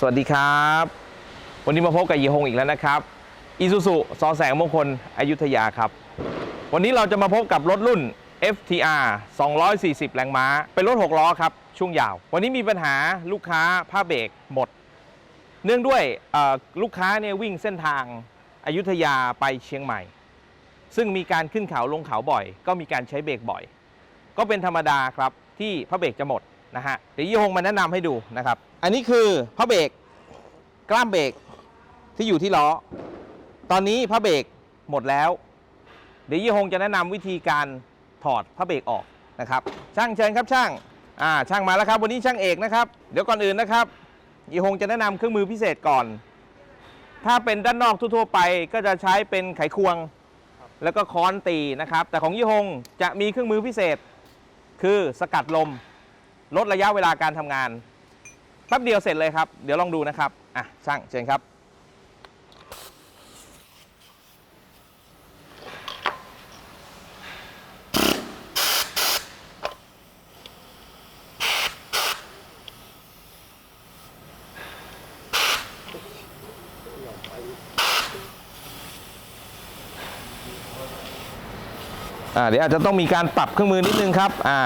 สวัสดีครับ วันนี้มาพบกับยีฮงอีกแล้วนะครับอีซูซุซอแสงมงคลอยุธยาครับ วันนี้เราจะมาพบกับรถรุ่น FTR 240 แรงม้า เป็นรถ 6 ล้อครับ ช่วงยาว วันนี้มีปัญหาลูกค้าผ้าเบรกหมด เนื่องด้วยลูกค้าเนี่ยวิ่งเส้นทางอายุทยาไปเชียงใหม่ ซึ่งมีการขึ้นเขาลงเขาบ่อย ก็มีการใช้เบรกบ่อย ก็เป็นธรรมดาครับที่พระเบรกจะหมดนะฮะเดี๋ยวยี่หงมาแนะนำให้ดูนะครับ อันนี้คือพระเบรกกล้ามเบรกที่อยู่ที่ล้อ ตอนนี้พระเบรกหมดแล้ว เดี๋ยวยี่หงจะแนะนำวิธีการถอดพระเบรกออกนะครับ ช่างเชิญครับช่างอ่าช่างมาแล้วครับ วันนี้ช่างเอกนะครับ เดี๋ยวก่อนอื่นนะครับยี่หงจะแนะนำเครื่องมือพิเศษก่อน ถ้าเป็นด้านนอกทั่วๆไปก็จะใช้เป็นไขควง แล้วก็ค้อนตีนะครับ แต่ของยี่หงจะมีเครื่องมือพิเศษ คือสกัดลม ลดระยะเวลาการทำงาน แป๊บเดียวเสร็จเลยครับ เดี๋ยวลองดูนะครับ อะ ช่างเชิญครับ อ่า เดี๋ยวอาจจะต้องมีการปรับเครื่องมือนิดนึงครับ อ่า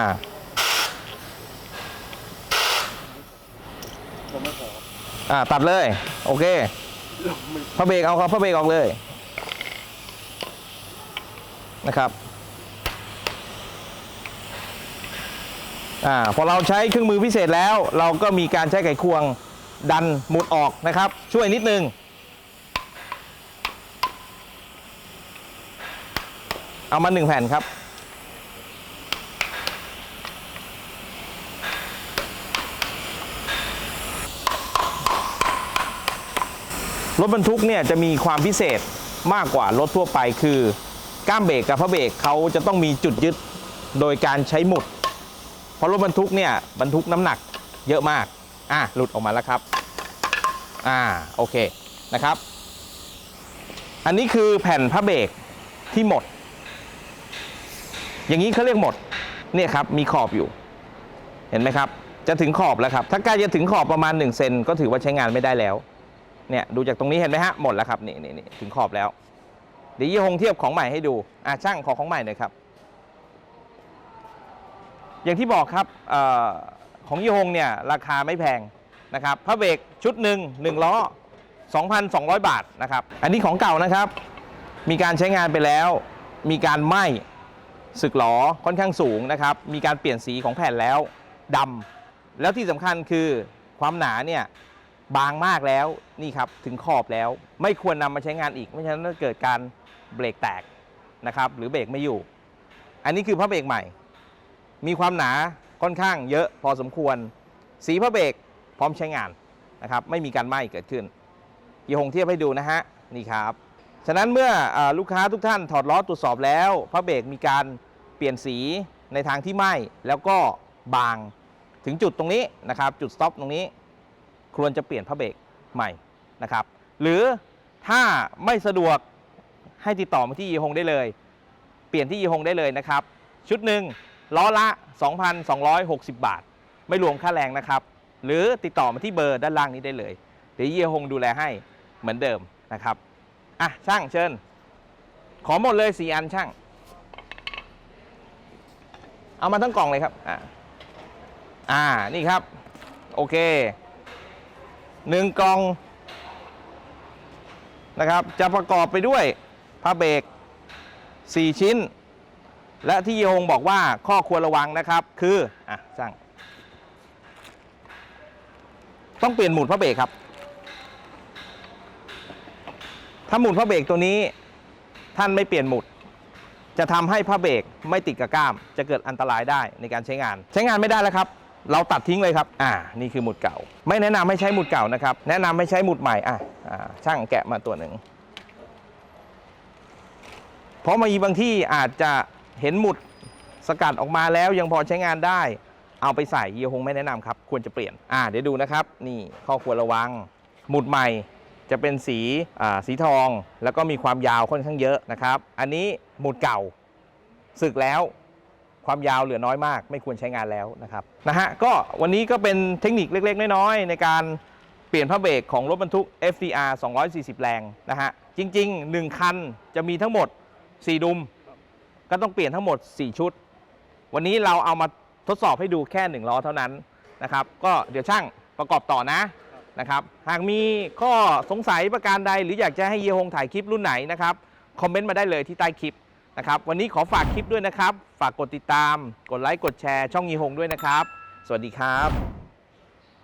อ่าตัดเลย โอเคพระเบรกเอาครับพระเบรกออกเลยนะครับอ่าพอเราใช้เครื่องมือพิเศษแล้ว เราก็มีการใช้ไขควงดันหมุดออกนะครับ ช่วยนิดนึงเอามาหนึ่งแผ่นครับ รถบรรทุกเนี่ยจะมีความพิเศษมากกว่ารถทั่วไปคือก้ามเบรกกับพระเบรกเขาจะต้องมีจุดยึดโดยการใช้หมุด เพราะรถบรรทุกเนี่ยบรรทุกน้ำหนักเยอะมาก อะหลุดออกมาแล้วครับ อ่าโอเคนะครับ อันนี้คือแผ่นพระเบรกที่หมด อย่างนี้เขาเรียกหมดเนี่ยครับมีขอบอยู่ เห็นไหมครับ จะถึงขอบแล้วครับ ถ้าใกล้จะถึงขอบประมาณ1เซนก็ถือว่าใช้งานไม่ได้แล้ว เนี่ยดูจากตรงนี้เห็นไหมฮะหมดแล้วครับนี่นี่นี่ถึงขอบแล้วเดี๋ยวยี่หงเทียบของใหม่ให้ดูอะช่างขอของใหม่หน่อยครับ อย่างที่บอกครับออของยี่หงเนี่ยราคาไม่แพงนะครับพระเบรกชุดหนึ่งหนึ่งล้อ 2,200 บาทนะครับ อันนี้ของเก่านะครับ มีการใช้งานไปแล้ว มีการไหม้สึกหลอค่อนข้างสูงนะครับ มีการเปลี่ยนสีของแผ่นแล้วดำแล้วที่สำคัญคือความหนาเนี่ย บางมากแล้วนี่ครับถึงขอบแล้ว ไม่ควรนำมาใช้งานอีกไม่ฉะนั้นจะเกิดการเบรกแตกนะครับ หรือเบรกไม่อยู่ อันนี้คือพระเบรกใหม่ มีความหนาค่อนข้างเยอะพอสมควร สีพระเบรกพร้อมใช้งานนะครับไม่มีการไหม้เกิดขึ้นยีหงเทียบให้ดูนะฮะนี่ครับฉะนั้นเมื่ออลูกค้าทุกท่านถอดล้อตรวจสอบแล้วพระเบรกมีการเปลี่ยนสีในทางที่ไหม้แล้วก็บางถึงจุดตรงนี้นะครับ จุดสต็อปตรงนี้ ควรจะเปลี่ยนพระเบรกใหม่นะครับ หรือถ้าไม่สะดวกให้ติดต่อมาที่ยีฮงได้เลย เปลี่ยนที่ยีฮงได้เลยนะครับ ชุดหนึ่งล้อละ 2,260 บาท ไม่รวมค่าแรงนะครับ หรือติดต่อมาที่เบอร์ด้านล่างนี้ได้เลย เดี๋ยวยีฮงดูแลให้เหมือนเดิมนะครับอะช่างเชิญ ขอหมดเลยสี่อันช่าง เอามาทั้งกล่องเลยครับอ่าอ่านี่ครับ โอเค หนึ่งกล่องนะครับจะประกอบไปด้วยผ้าเบรก4 ชิ้น และที่ยงบอกว่าข้อควรระวังนะครับคืออะช่างต้องเปลี่ยนหมุดพระเบรกครับ ถ้าหมุดพระเบรกตัวนี้ท่านไม่เปลี่ยนหมุด จะทำให้พระเบรกไม่ติดกับก้าม จะเกิดอันตรายได้ในการใช้งาน ใช้งานไม่ได้แล้วครับ เราตัดทิ้งเลยครับ อ่า นี่คือหมุดเก่า ไม่แนะนำให้ใช้หมุดเก่านะครับ แนะนำให้ใช้หมุดใหม่ อะอ่าช่างแกะมาตัวหนึ่ง เพราะมีบางที่อาจจะเห็นหมุดสกัดออกมาแล้วยังพอใช้งานได้ เอาไปใส่เยียคงไม่แนะนำครับ ควรจะเปลี่ยน อ่า เดี๋ยวดูนะครับ นี่ข้อควรระวัง หมุดใหม่จะเป็นสีอ่าสีทอง แล้วก็มีความยาวค่อนข้างเยอะนะครับ อันนี้หมุดเก่าสึกแล้ว ความยาวเหลือน้อยมาก ไม่ควรใช้งานแล้วนะครับนะฮะก็วันนี้ก็เป็นเทคนิคเล็ก ๆ น้อยๆในการเปลี่ยนพระเบรกของรถบรรทุก FTR 240 แรงนะฮะจริง ๆ 1 คันจะมีทั้งหมด 4 ดุม ก็ต้องเปลี่ยนทั้งหมด 4 ชุด วันนี้เราเอามาทดสอบให้ดูแค่ 1 ล้อเท่านั้นนะครับก็เดี๋ยวช่างประกอบต่อนะนะครับหากมีข้อสงสัยประการใด หรืออยากจะให้เฮียฮงถ่ายคลิปรุ่นไหนนะครับคอมเมนต์มาได้เลยที่ใต้คลิป นะครับ วันนี้ขอฝากคลิปด้วยนะครับ ฝากกดติดตาม กดไลค์ กดแชร์ ช่องเฮียฮงด้วยนะครับ สวัสดีครับ